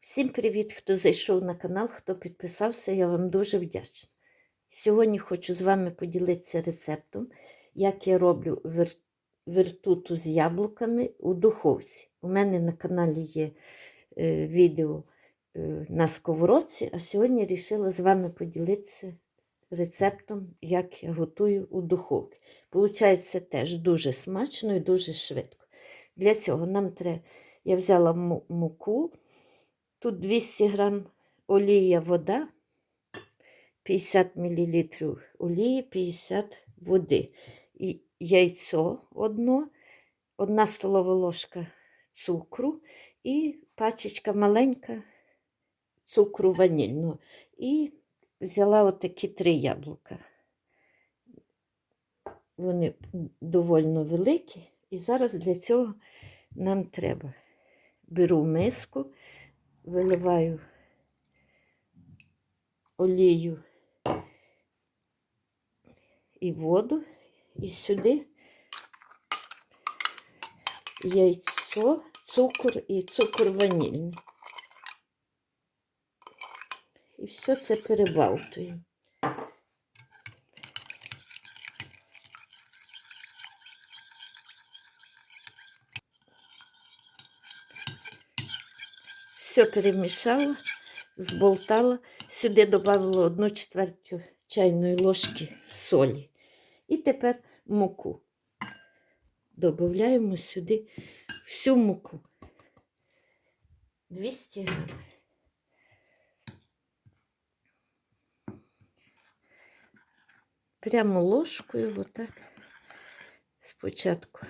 Всім привіт, хто зайшов на канал, хто підписався, я вам дуже вдячна. Сьогодні хочу з вами поділитися рецептом, як я роблю вер... вертуту з яблуками у духовці. У мене на каналі є е, відео е, на сковородці, а сьогодні вирішила з вами поділитися рецептом, як я готую у духовці. Получається теж дуже смачно і дуже швидко. Для цього нам треба, я взяла муку. Тут 200 грам олія, вода, 50 мл олії, 50 води. І яйцо одно, одна столова ложка цукру і пачечка маленька цукру ванільного. І взяла отакі три яблука. Вони доволі великі. І зараз для цього нам треба. Беру миску виливаю олію і воду, і сюди яйцо, цукор і цукор ванільний. І все це перебалтуємо. Все перемішала, зболтала, сюди додала одну четвертю чайної ложки солі. І тепер муку. Додаємо сюди всю муку. 200 грамів. Прямо ложкою, отак, спочатку.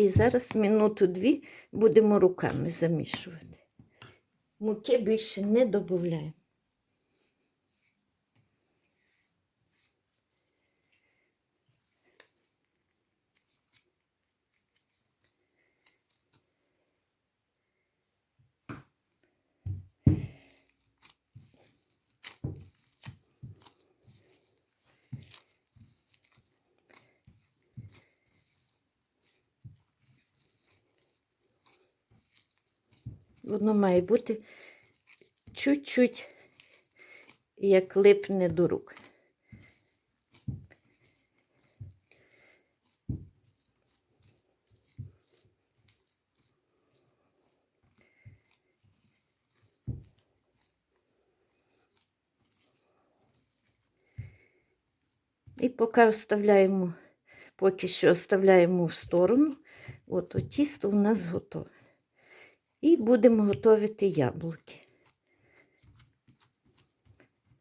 І зараз минуту-дві будемо руками замішувати. Муки більше не додаємо. Воно має бути чуть-чуть, як липне до рук. І поки оставляємо, поки що оставляємо в сторону, от, тісто у нас готове. І будемо готувати яблуки.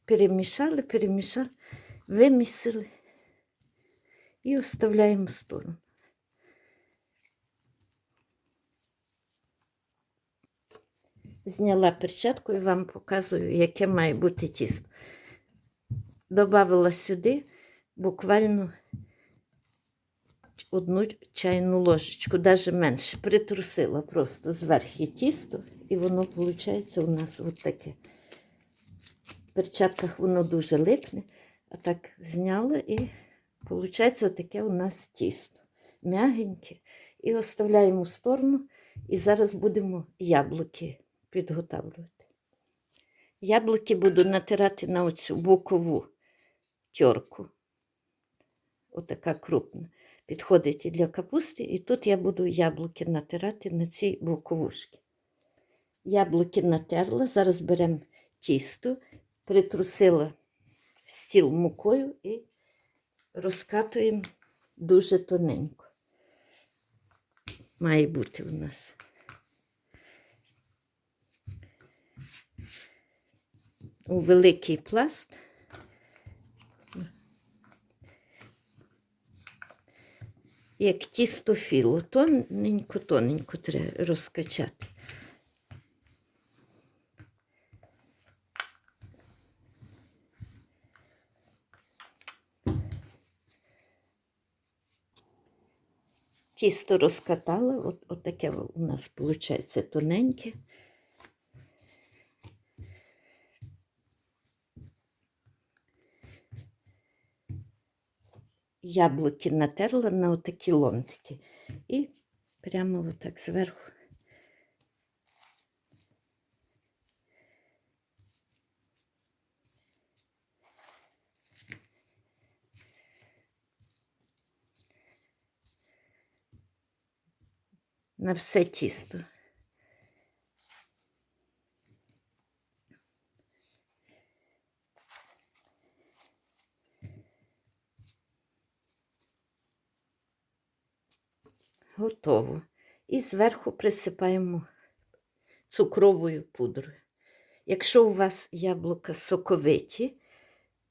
Перемішали, перемішали, вимісили і оставляємо в сторону. Зняла перчатку і вам показую, яке має бути тісто. Добавила сюди буквально одну чайну ложечку, навіть менше. Притрусила просто зверху тісто, і воно виходить у нас от таке. В перчатках воно дуже липне, а так зняла і виходить отаке у нас тісто. М'ягеньке. І оставляємо в сторону. І зараз будемо яблуки підготавлювати. Яблуки буду натирати на оцю бокову тьорку. Отака крупна підходить і для капусти, і тут я буду яблуки натирати на ці боковушки. Яблуки натерла, зараз беремо тісто, притрусила стіл мукою і розкатуємо дуже тоненько. Має бути у нас. У великий пласт як тісто філо. Тоненько, тоненько треба розкачати. Тісто розкатала, от, от таке у нас виходить тоненьке. Яблуки натерла на отакі ломтики. І прямо отак зверху. На все тісто. Готово. І зверху присипаємо цукровою пудрою. Якщо у вас яблука соковиті,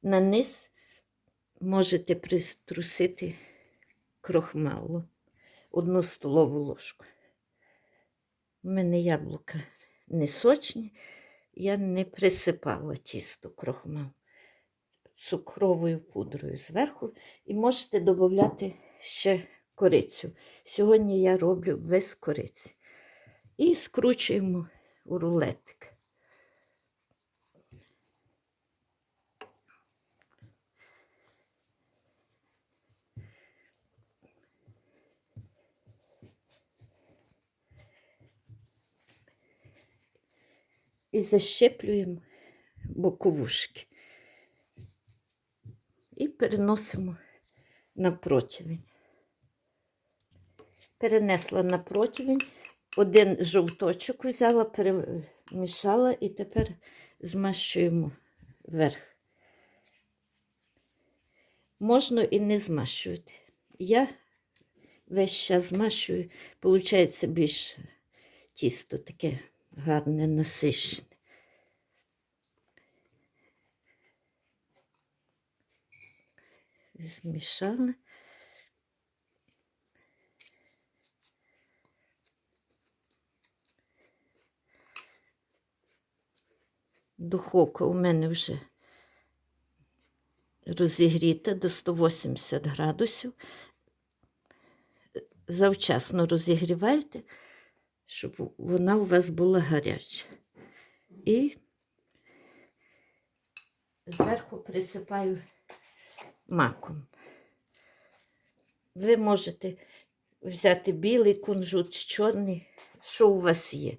на низ можете притрусити крохмалу одну столову ложку. У мене яблука не сочні, я не присипала тісто крохмал цукровою пудрою зверху і можете додати ще корицю. Сьогодні я роблю без кориці. І скручуємо у рулетик. І защеплюємо боковушки. І переносимо на противень. Перенесла на противень, один жовточок взяла, перемішала і тепер змащуємо верх. Можна і не змащувати. Я весь час змащую, виходить більш тісто таке гарне, насищене. Змішала. Духовка у мене вже розігріта до 180 градусів. Завчасно розігрівайте, щоб вона у вас була гаряча. І зверху присипаю маком. Ви можете взяти білий кунжут, чорний, що у вас є.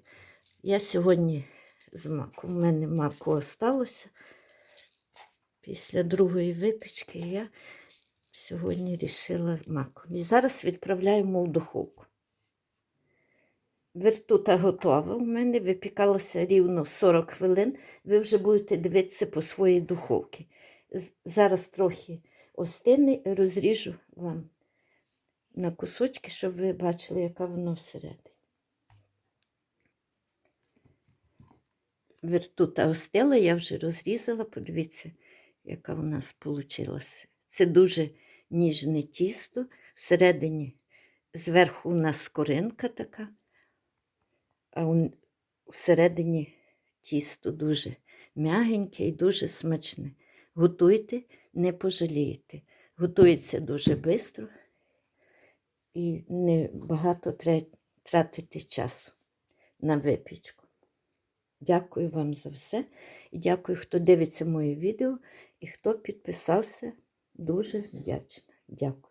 Я сьогодні з маком. У мене маку осталося. Після другої випічки я сьогодні рішила маком. І зараз відправляємо в духовку. Вертута готова. У мене випікалося рівно 40 хвилин. Ви вже будете дивитися по своїй духовці. Зараз трохи остине, розріжу вам на кусочки, щоб ви бачили, яка воно всередині. Вертута остила, я вже розрізала, подивіться, яка у нас вийшла. Це дуже ніжне тісто. Всередині, зверху у нас скоринка така, а всередині тісто дуже м'ягеньке і дуже смачне. Готуйте, не пожалієте. Готується дуже швидко і не багато тратити часу на випічку. Дякую вам за все. І дякую, хто дивиться моє відео і хто підписався. Дуже вдячна. Дякую.